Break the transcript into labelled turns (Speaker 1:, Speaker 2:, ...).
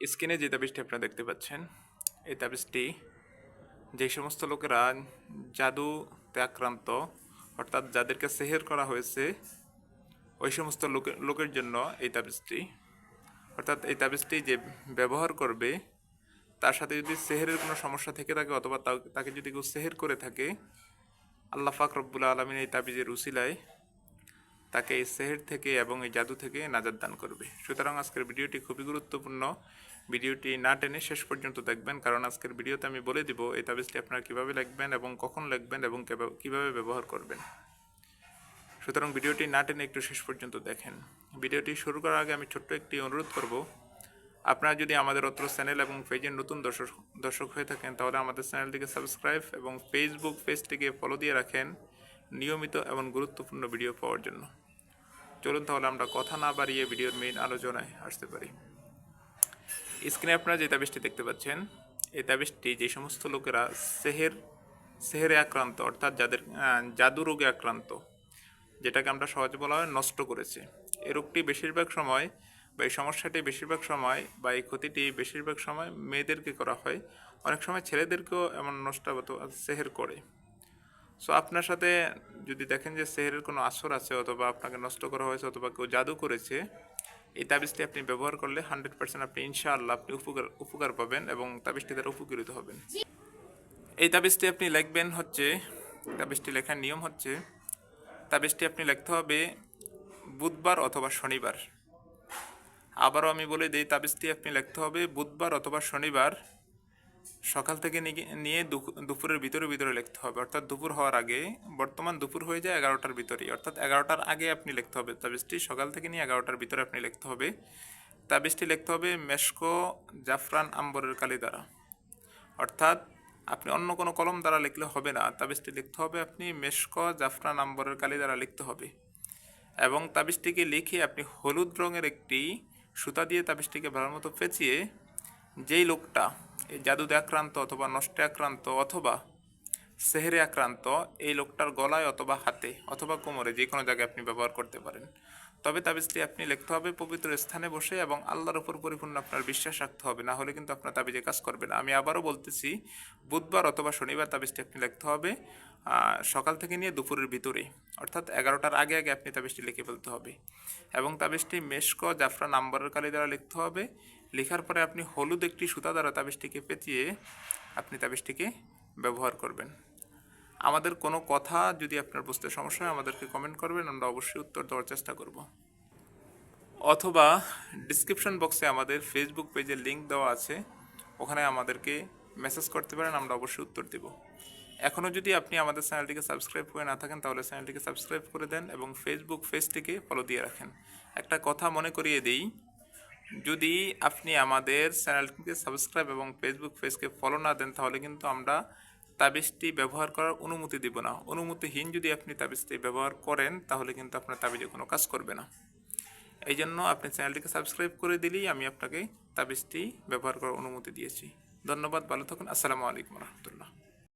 Speaker 1: স্ক্রিনে যে তাবিজটি আপনারা দেখতে পাচ্ছেন, এই তাবিজটি যে সমস্ত লোকেরা জাদুতে আক্রান্ত অর্থাৎ যাদেরকে সেহের করা হয়েছে, ওই সমস্ত লোকের লোকের জন্য এই তাবিজটি, অর্থাৎ এই তাবিজটি যে ব্যবহার করবে, তার সাথে যদি সেহেরের কোনো সমস্যা থেকে থাকে অথবা তাকে যদি কেউ সেহের করে থাকে, আল্লাহ পাক রব্বুল আলমিন এই তাবিজের উসিলায় তাকে এই সেহের থেকে এবং এই জাদু থেকে নাজাদ দান করবে। সুতরাং আজকের ভিডিওটি খুবই গুরুত্বপূর্ণ। ভিডিওটি না টেনে শেষ পর্যন্ত দেখবেন, কারণ আজকের ভিডিওতে আমি বলে দিব এই তাবিজটি আপনারা কীভাবে লিখবেন এবং কখন লিখবেন এবং কীভাবে ব্যবহার করবেন। সুতরাং ভিডিওটি না টেনে একটু শেষ পর্যন্ত দেখেন। ভিডিওটি শুরু করার আগে আমি ছোট্ট একটি অনুরোধ করব। আপনারা যদি আমাদের অত্র চ্যানেল এবং পেজের নতুন দর্শক দর্শক হয়ে থাকেন, তাহলে আমাদের চ্যানেলটিকে সাবস্ক্রাইব এবং ফেসবুক পেজটিকে ফলো দিয়ে রাখেন নিয়মিত এবং গুরুত্বপূর্ণ ভিডিও পাওয়ার জন্য। চলুন তাহলে আমরা কথা না বাড়িয়ে ভিডিওর মেইন আলোচনায় আসতে পারি। স্ক্রিনে আপনারা যে তাবিজটি দেখতে পাচ্ছেন, এই তাবিজটি যে সমস্ত লোকেরা সেহের, সেহেরে আক্রান্ত, অর্থাৎ যাদের জাদু রোগে আক্রান্ত, যেটাকে আমরা সহজে বলা হয় নষ্ট করেছে। এই রোগটি বেশিরভাগ সময় বা এই সমস্যাটি বেশিরভাগ সময় বা এই ক্ষতিটি বেশিরভাগ সময় মেয়েদেরকে করা হয়। অনেক সময় ছেলেদেরকেও এমন নষ্ট সেহের করে। সো আপনার সাথে যদি দেখেন যে সেহেরের কোনো আসর আছে অথবা আপনাকে নষ্ট করা হয়েছে অথবা কেউ জাদু করেছে, এই তাবিজটি আপনি ব্যবহার করলে হান্ড্রেড পার্সেন্ট আপনি ইনশাআল্লাহ আপনি উপকার উপকার পাবেন এবং তাবিজটি দ্বারা উপকৃত হবেন। এই তাবিজটি আপনি লিখবেন হচ্ছে, তাবিজটি লেখার নিয়ম হচ্ছে, তাবিজটি আপনি লিখতে হবে বুধবার অথবা শনিবার। আবারও আমি বলে দিই, তাবিজটি আপনি লিখতে হবে বুধবার অথবা শনিবার সকাল থেকে নিয়ে দুপুরের ভিতরে ভিতরে লিখতে হবে। অর্থাৎ দুপুর হওয়ার আগে বর্তমান দুপুর হয়ে যায় এগারোটার ভিতরেই। অর্থাৎ এগারোটার আগে আপনি লিখতে হবে তাবিজটি। সকাল থেকে নিয়ে এগারোটার ভিতরে আপনি লিখতে হবে। তাবিজটি লিখতে হবে মেশকো জাফরান আম্বরের কালি দ্বারা। অর্থাৎ আপনি অন্য কোনো কলম দ্বারা লিখলে হবে না। তাবিজটি লিখতে হবে আপনি মেশক জাফরান আম্বরের কালি দ্বারা লিখতে হবে। এবং তাবিজটিকে লিখে আপনি হলুদ রঙের একটি সুতা দিয়ে তাবিজটিকে ভালো মতো পেঁচিয়ে যেই লোকটা জাদুতে আক্রান্ত অথবা নষ্টে আক্রান্ত অথবা সেহেরে আক্রান্ত এই লোকটার গলায় অথবা হাতে অথবা কোমরে যে কোনো জায়গায় আপনি ব্যবহার করতে পারেন। তবে তাবিজটি আপনি লিখতে হবে পবিত্র স্থানে বসে এবং আল্লাহর উপর পরিপূর্ণ আপনার বিশ্বাস রাখতে হবে, না হলে কিন্তু আপনার তাবিজে কাজ করবে না। আমি আবারও বলতেছি, বুধবার অথবা শনিবার তাবিজটি আপনি লিখতে হবে সকাল থেকে নিয়ে দুপুরের ভিতরে, অর্থাৎ এগারোটার আগে আগে আপনি তাবিজটি লিখে ফেলতে হবে। এবং তাবিজটি মেশক জাফরা নাম্বারের কালি দ্বারা লিখতে হবে লেখার পরে আপনি হলুদ একটি সুতা দ্বারা তাবিজটিকে পেঁচিয়ে আপনি তাবিজটিকে ব্যবহার করবেন। আমাদের কোনো কথা যদি আপনার বুঝতে সমস্যা হয়, আমাদেরকে কমেন্ট করবেন, আমরা অবশ্যই উত্তর দেওয়ার চেষ্টা করব। অথবা ডিসক্রিপশন বক্সে আমাদের ফেসবুক পেজের লিংক দেওয়া আছে, ওখানে আমাদেরকে মেসেজ করতে পারেন, আমরা অবশ্যই উত্তর দেব। এখনও যদি আপনি আমাদের চ্যানেলটিকে সাবস্ক্রাইব করে না থাকেন, তাহলে চ্যানেলটিকে সাবস্ক্রাইব করে দেন এবং ফেসবুক পেজটিকে ফলো দিয়ে রাখেন। একটা কথা মনে করিয়ে দিই যদি আপনি আমাদের চ্যানেলটিকে সাবস্ক্রাইব এবং ফেসবুক পেজকে ফলো না দেন, তাহলে কিন্তু আমরা তাবিজটি ব্যবহার করার অনুমতি দিব না। অনুমতিহীন যদি আপনি তাবিজটি ব্যবহার করেন, তাহলে কিন্তু আপনার তাবিজে কোনো কাজ করবে না। এই জন্য আপনি চ্যানেলটিকে সাবস্ক্রাইব করে দিলেই আমি আপনাকে তাবিজটি ব্যবহার করার অনুমতি দিয়েছি। ধন্যবাদ, ভালো থাকুন। আসসালামু আলাইকুম রহমতুল্লাহ।